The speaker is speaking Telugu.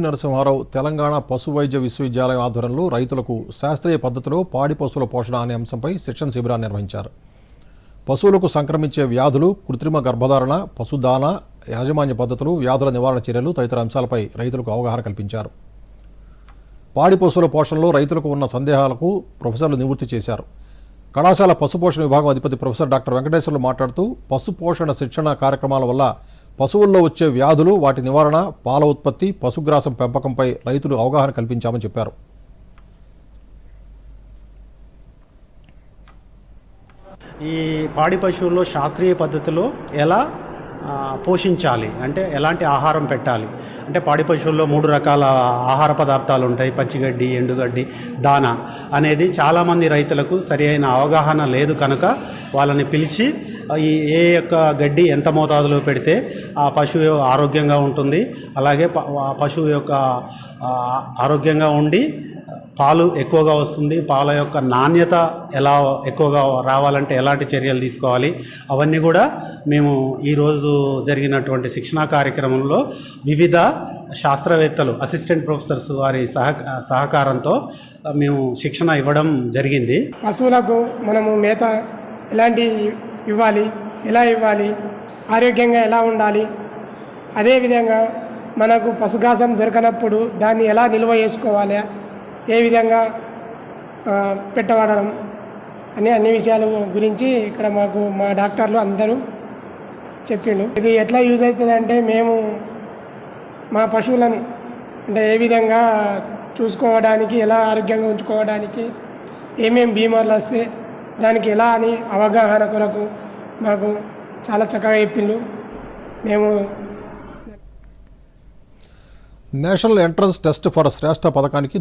నరసింహారావు తెలంగాణ పశు వైద్య విశ్వవిద్యాలయం ఆధ్వర్యంలో రైతులకు శాస్త్రీయ పద్ధతిలో పాడి పశువుల పోషణ అనే అంశంపై శిక్షణ శిబిరాన్ని నిర్వహించారు. పశువులకు సంక్రమించే వ్యాధులు కృత్రిమ గర్భధారణ పశుదాన యాజమాన్య పద్ధతులు వ్యాధుల నివారణ చర్యలు తదితర అంశాలపై రైతులకు అవగాహన కల్పించారు. పాడి పశువుల పోషణలో రైతులకు ఉన్న సందేహాలకు ప్రొఫెసర్లు నివృత్తి చేశారు. కళాశాల పశుపోషణ విభాగం అధిపతి ప్రొఫెసర్ డాక్టర్ వెంకటేశ్వర్లు మాట్లాడుతూ పశు పోషణ శిక్షణ కార్యక్రమాల వల్ల పశువుల్లో వచ్చే వ్యాధులు వాటి నివారణ పాల ఉత్పత్తి పశుగ్రాసం పెంపకంపై రైతులు అవగాహన కల్పించామని చెప్పారు. ఈ పాడి పశువుల్లో శాస్త్రీయ పద్ధతిలో ఎలా పోషించాలి. అంటే ఎలాంటి ఆహారం పెట్టాలి? అంటే పాడి పశువుల్లో మూడు రకాల ఆహార పదార్థాలు ఉంటాయి. పచ్చిగడ్డి ఎండుగడ్డి దాన అనేది చాలామంది రైతులకు సరి అయిన అవగాహన లేదు కనుక వాళ్ళని పిలిచి ఈ ఏ యొక్క గడ్డి ఎంత మోతాదులో పెడితే ఆ పశువు ఆరోగ్యంగా ఉంటుంది. అలాగే ప- ఆ పశువు యొక్క ఆరోగ్యంగా ఉండి పాలు ఎక్కువగా వస్తుంది. పాల యొక్క నాణ్యత ఎలా ఎక్కువగా రావాలంటే ఎలాంటి చర్యలు తీసుకోవాలి? అవన్నీ కూడా మేము ఈరోజు జరిగినటువంటి శిక్షణా కార్యక్రమంలో వివిధ శాస్త్రవేత్తలు అసిస్టెంట్ ప్రొఫెసర్స్ వారి సహ సహకారంతో మేము శిక్షణ ఇవ్వడం జరిగింది. పశువులకు మనము మేత ఎలాంటి ఇవ్వాలి? ఎలా ఇవ్వాలి? ఆరోగ్యంగా ఎలా ఉండాలి? అదేవిధంగా మనకు పశుగ్రాసం దొరకనప్పుడు దాన్ని ఎలా నిల్వ చేసుకోవాలి? ఏ విధంగా పెట్టబడడం అనే అన్ని విషయాల గురించి ఇక్కడ మాకు మా డాక్టర్లు అందరూ చెప్పిండు. ఇది ఎట్లా యూజ్ అవుతుందంటే మేము మా పశువులను అంటే ఏ విధంగా చూసుకోవడానికి ఎలా ఆరోగ్యంగా ఉంచుకోవడానికి ఏమేం బీమార్లు వస్తే దానికి ఎలా అని అవగాహన కొరకు మాకు చాలా చక్కగా చెప్పిండు. మేము national entrance test for Shreshta పథకానికి